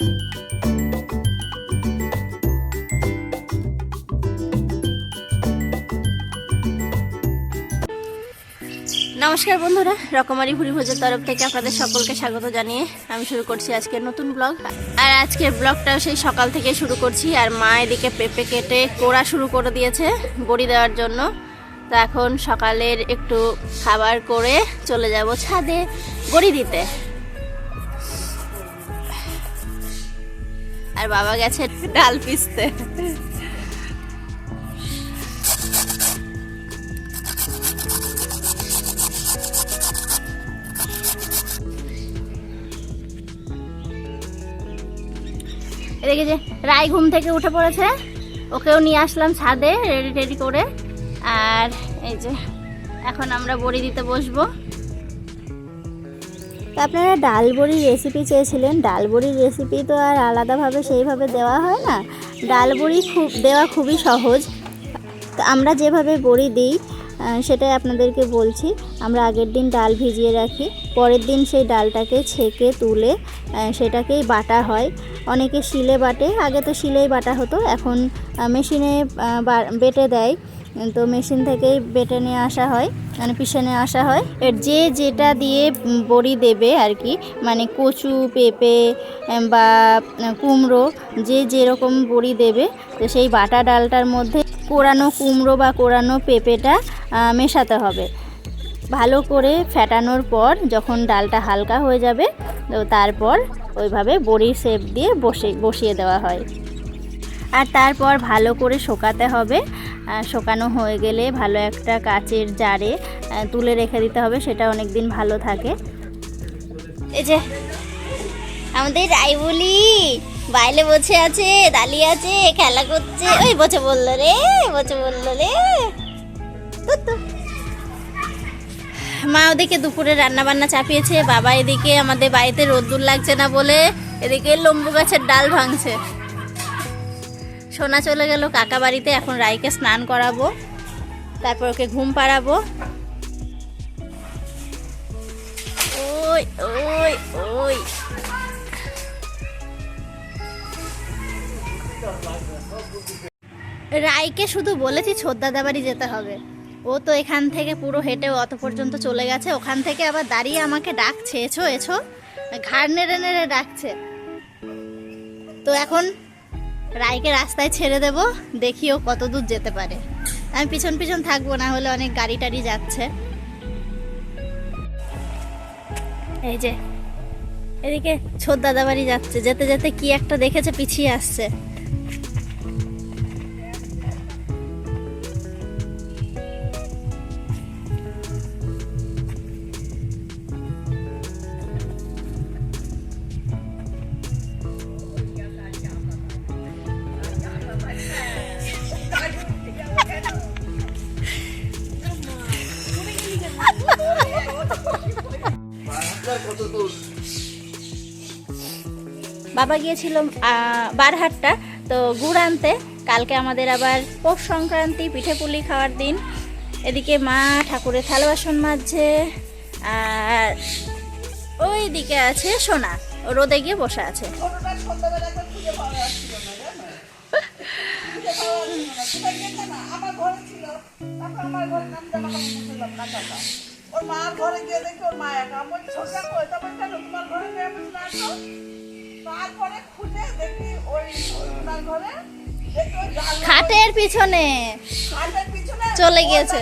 নমস্কার বন্ধুরা, রকমারি ভুরি ভোজের তরফ থেকে আপনাদের সকলকে স্বাগত জানিয়ে আমি শুরু করছি আজকের নতুন ব্লগ। আর আজকের ব্লগটাও সেই সকাল থেকে শুরু করছি, আর মা এদিকে পেঁপে কেটে কোড়া শুরু করে দিয়েছে বড়ি দেওয়ার জন্য। তো এখন সকালের একটু খাবার করে চলে যাব ছাদে বড়ি দিতে। আর বাবা গেছে ডাল পিসতে। এদিকে যে রাই ঘুম থেকে উঠে পড়েছে, ওকেও নিয়ে আসলাম ছাদে রেডি টেডি করে। আর এই যে, এখন আমরা বড়ি দিতে বসবো। তা আপনারা ডাল বড়ির রেসিপি চেয়েছিলেন। ডালবড়ির রেসিপি তো আর আলাদাভাবে সেইভাবে দেওয়া হয় না। ডালবড়ি খুব, দেওয়া খুবই সহজ। আমরা যেভাবে বড়ি দিই সেটাই আপনাদেরকে বলছি। আমরা আগের দিন ডাল ভিজিয়ে রাখি, পরের দিন সেই ডালটাকে ছেঁকে তুলে সেটাকেই বাটা হয়। অনেকে শিলে বাটে, আগে তো শিলেই বাটা হতো, এখন মেশিনে বেটে দেয়। তো মেশিন থেকেই বেটে নিয়ে আসা হয় মানে পিছনে আসা হয়। এর যে যেটা দিয়ে বড়ি দেবে আর কি মানে কচু, পেঁপে বা কুমড়ো, যে যেরকম বড়ি দেবে, তো সেই বাটা ডালটার মধ্যে কোরানো কুমড়ো বা কোরানো পেঁপেটা মেশাতে হবে। ভালো করে ফ্যাটানোর পর যখন ডালটা হালকা হয়ে যাবে, তো তারপর ওইভাবে বড়ির শেপ দিয়ে বসে, বসিয়ে দেওয়া হয়। আর তারপর ভালো করে শোকাতে হবে। শুকানো হয়ে গেলে ভালো একটা কাচের জারে তুলে রেখে দিতে হবে, সেটা অনেক দিন ভালো থাকে। এই যে, আমাদের রাইবুলি বাইরে বসে আছে, দাঁড়িয়ে আছে, খেলা করছে। ওই বসে বলল রে, বসে বলল রে। মা ওদিকে দুপুরে রান্না বান্না চাপিয়েছে, বাবা এদিকে আমাদের বাড়িতে রোদ্দুর লাগছে না বলে এদিকে লম্বু গাছের ডাল ভাঙছে। সোনা চলে গেল কাকা বাড়িতে, এখন রাইকে স্নান করাবো, তারপর ওকে ঘুম পাড়াবো। ওই ওই ওই। রাইকে শুধু বলেছি ছোদ্দাদা বাড়ি যেতে হবে। ও তো এখান থেকে পুরো হেঁটে অত পর্যন্ত চলে গেছে। ওখান থেকে আবার দাঁড়িয়ে আমাকে ডাকছে, এছো এছো? ঘাড় নেড়ে নেড়ে ডাকছে। তো এখন রাইকে রাস্তায় ছেড়ে দেব, দেখি ও কত দূর যেতে পারে। আমি পিছন পিছন থাকব, না হলে অনেক গাড়ি টাড়ি যাচ্ছে। এই যে, এদিকে ছোট দাদা বাড়ি যাচ্ছে। যেতে যেতে কি একটা দেখেছে, পিছিয়ে আসছে। বাবা গিয়েছিল বারহাটটা তো গুড় আনতে। কালকে আমাদের আবার পৌষ সংক্রান্তি পিঠে পুলি খাওয়ার দিন। এদিকে মা ঠাকুরের থালা বাসন মাজছে আর ওই দিকে আছে সোনা। রোদে গিয়ে বসে আছে। আমার ঘরে ছিল তারপর আমার ঘরে নাম জামা কাপড় খুললাম না ওর মার ঘরে গিয়ে দেখি ওর মা একা আমি বলি ছোটা কই? তারপর কেন? তোমার ঘরে গিয়ে আমি বলছি, না তো? তারপরে দেখি ওই ওনার ঘরে খাটের পিছনে। খাটের পিছনে চলে ঘুরে,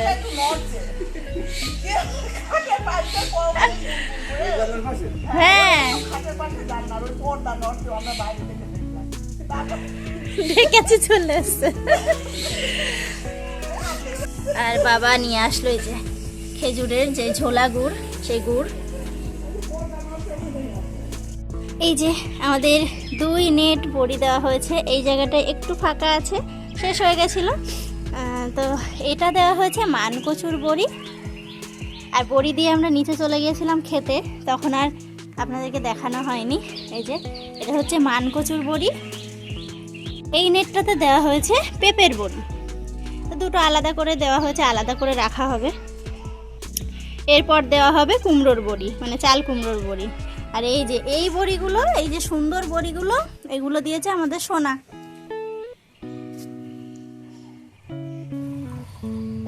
হ্যাঁ। তারপর দেখেছি চলে এসছে। আর বাবা নিয়ে আসলো এই যে। খেজুরের যে ঝোলা গুড়, সেই গুড়। এই যে আমাদের দুই নেট বড়ি দেওয়া হয়েছে, এই জায়গাটা একটু ফাঁকা আছে, শেষ হয়ে গেছিল। তো এটা দেওয়া হয়েছে মানকচুর বড়ি। আর বড়ি দিয়ে আমরা নিচে চলে গিয়েছিলাম খেতে, তখন আর আপনাদেরকে দেখানো হয়নি। এই যে, এটা হচ্ছে মানকচুর বড়ি। এই নেটটাতে দেওয়া হয়েছে পেঁপের বড়ি। তো দুটো আলাদা করে দেওয়া হয়েছে, আলাদা করে রাখা হবে। এরপর দেওয়া হবে কুমড়োর বড়ি মানে চাল কুমড়োর বড়ি। আর এই যে, এই বড়িগুলো, এই যে সুন্দর বড়িগুলো, এগুলো দিয়েছে আমাদের সোনা।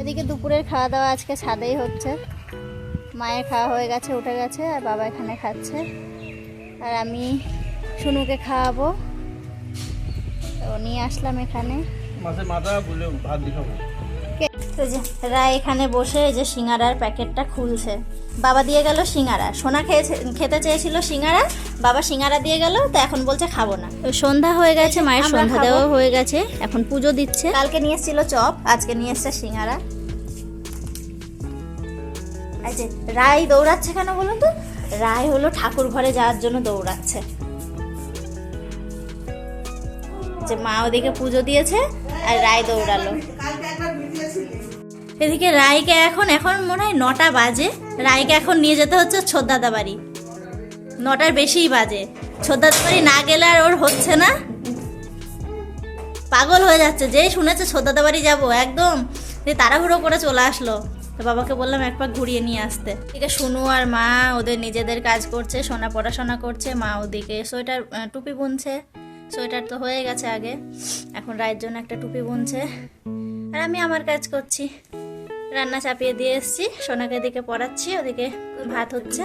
এদিকে দুপুরের খাওয়া দাওয়া আজকে ছাদেই হচ্ছে। মায়ের খাওয়া হয়ে গেছে, উঠে গেছে, আর বাবা এখানে খাচ্ছে। আর আমি শুনুকে খাওয়াবো। নিয়ে আসলাম এখানে। মাছের মাথা ভাত দিয়ে খাব। তো যে রায় এখানে বসে এই যে সিঙ্গারার প্যাকেটটা খুলছে। বাবা দিয়ে গেল সিঙ্গারা। সোনা খেয়েছে খেতে চেয়েছিল সিঙ্গারা বাবা সিঙ্গারা দিয়ে গেল তো এখন বলছে খাব না। তো সন্ধ্যা হয়ে গেছে মায়ের সন্ধ্যা দেওয়া হয়ে গেছে এখন পুজো দিচ্ছে। কালকে নিয়ে এসেছিল চপ আজকে নিয়ে এসছে সিঙ্গারা। এই যে রায় দৌড়াচ্ছে কেন বলুন তো? রায় হলো ঠাকুর ঘরে যাওয়ার জন্য দৌড়াচ্ছে। যে মা ওদিকে পুজো দিয়েছে আর রায় দৌড়ালো। এদিকে রায়কে এখন এখন মনে হয় নটা বাজে। রায়কে এখন নিয়ে যেতে হচ্ছে ছোদ্দাদা বাড়ি নটার বেশিই বাজে। ছোদ্দাদা বাড়ি না গেলে আর ওর হচ্ছে না। পাগল হয়ে যাচ্ছে। যেই শুনেছে ছোদ্দাদা বাড়ি যাব, একদম। তাড়াহুড়ো করে চলে আসলো। তো বাবাকে বললাম এক পাক ঘুরিয়ে নিয়ে আসতে। এদিকে শুনু আর মা ওদের নিজেদের কাজ করছে, সোনা পড়াশোনা করছে। মা ওদিকে সোয়েটার টুপি বুনছে। সোয়েটার তো হয়ে গেছে আগে। এখন রায়ের জন্য একটা টুপি বুনছে। আর আমি আমার কাজ করছি। রান্না চাপিয়ে দিয়ে এসছি। সোনাকে এদিকে পড়াচ্ছি ওদিকে ভাত হচ্ছে।